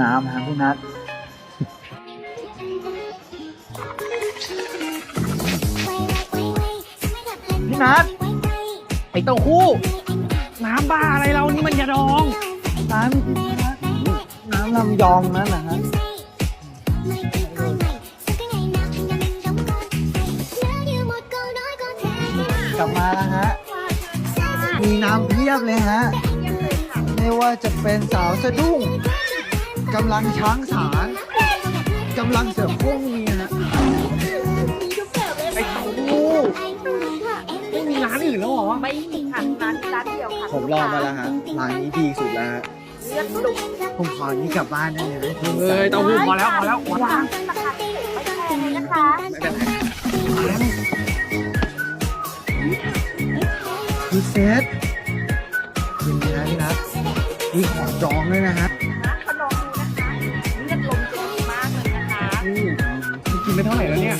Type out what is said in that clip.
น้ำนะครับพี่นัทพี่นัทไอเต้าหู้น้ำบ้าอะไรเรานี่มันยาดองน้ำพี่นัทน้ำลำยองนั่นแหละฮะกลับมาแล้วฮะ มีน้ำเพียบเลยฮะ ไม่ว่าจะเป็นสาวสะดุ้ง กำลังช้างสารกำลังเสือโคร่งมีฮะไอเต้าหู้ไม่มีร้านอื่นแล้วเหรอ ไม่มีค่ะร้านร้านเดียวค่ะผมลองมาแล้วฮะร้านนี้ดีสุดแล้วฮะเลือดลุกผมขออันนี้กลับบ้านได้เลยนะเอ้ยเต้าหู้พอแล้วพอแล้วพอแล้ววางราคาพิเศษไม่แพงเลยนะคะไม่เป็นไรคือเซตคุณนะพี่นัทมีของจองด้วยนะฮะนะขนมดูนะคะเลือดลมจะดีมากเลยนะคะ ไปเท่าไหร่แล้วเนี่ย